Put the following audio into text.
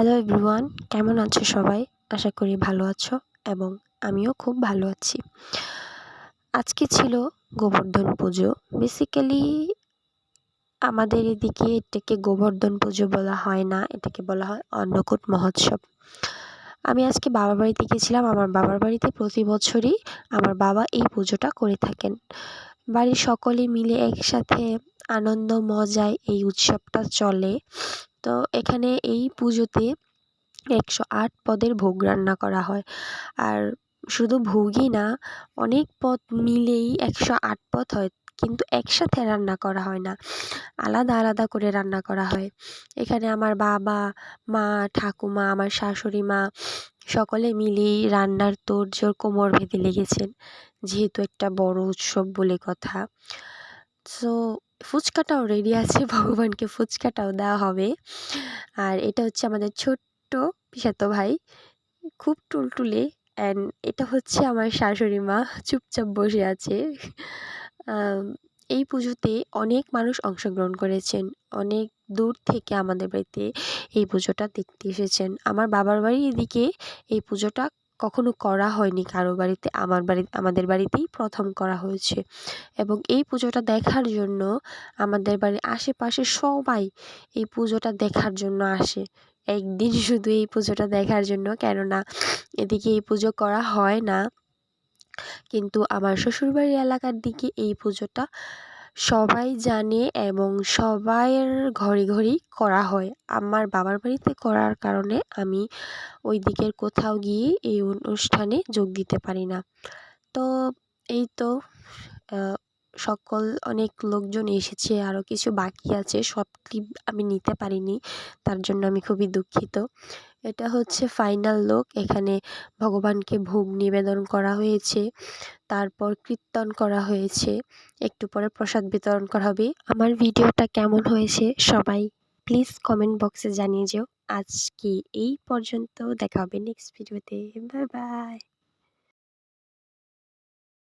Hello everyone কেমন আছো সবাই? আশা করি ভালো আছো এবং আমিও খুব ভালো আছি। আজকে ছিল গোবর্ধন পুজো। বেসিক্যালি আমাদের এদিকে এটাকে গোবর্ধন পুজো বলা হয় না। এটাকে বলা হয় অন্নকূট মহোৎসব। আমি আজকে বাবার বাড়িতে গিয়েছিলাম। আমার বাবার বাড়িতে প্রতি বছরই আমার বাবা এই পুজোটা করে থাকেন। বাড়ির সকলে মিলে একসাথে আনন্দ মজায় এই উৎসবটা চলে। তো এখানে এই পুজোতে একশো আট পদের ভোগ রান্না করা হয়। আর শুধু ভোগই না, অনেক পদ মিলেই একশো আট পদ হয়, কিন্তু একসাথে রান্না করা হয় না। আলাদা আলাদা করে রান্না করা হয়। এখানে আমার বাবা, মা, ঠাকুমা, আমার শাশুড়ি মা সকলে মিলেই রান্নার তোড়জোড় কোমর বেঁধে লেগেছেন। যেহেতু একটা বড় উৎসব বলে কথা। সো ফুচকাটাও রেডি আছে, ভগবানকে ফুচকাটাও দেওয়া হবে। আর এটা হচ্ছে আমাদের ছোট্ট পিসাতো ভাই, খুব টুলটুলে অ্যান্ড এটা হচ্ছে আমার শাশুড়ি মা, চুপচাপ বসে আছে। এই পুজোতে অনেক মানুষ অংশগ্রহণ করেছেন, অনেক দূর থেকে আমাদের বাড়িতে এই পুজোটা দেখতে এসেছেন। আমার বাবার বাড়ির এদিকে এই পুজোটা কখনো করা হয়নি কারও বাড়িতে, আমার বাড়ি, আমাদের বাড়িতেই প্রথম করা হয়েছে। এবং এই পুজোটা দেখার জন্য আমাদের বাড়ির আশেপাশে সবাই এই পুজোটা দেখার জন্য আসে। একদিন শুধু এই পুজোটা দেখার জন্য, কেননা এদিকে এই পুজো করা হয় না। কিন্তু আমার শ্বশুরবাড়ির এলাকার দিকে এই পুজোটা সবাই জানে এবং সবাইয়ের ঘরে ঘরেই করা হয়। আমার বাবার বাড়িতে করার কারণে আমি ওই দিকের কোথাও গিয়ে এই অনুষ্ঠানে যোগ দিতে পারি না। তো এই তো সকল অনেক লোকজন এসেছে আরও কিছু বাকি আছে, সব ক্লিপ আমি নিতে পারিনি, তার জন্য আমি খুবই দুঃখিত। এটা হচ্ছে ফাইনাল লোক, এখানে ভগবানকে ভোগ নিবেদন করা হয়েছে, তারপর কীর্তন করা হয়েছে, একটু পরে প্রসাদ বিতরণ করা হবে। আমার ভিডিওটা কেমন হয়েছে সবাই প্লিজ কমেন্ট বক্সে জানিয়ে যেও। আজকে এই পর্যন্ত, দেখা হবে নেক্সট ভিডিওতে বাই বাই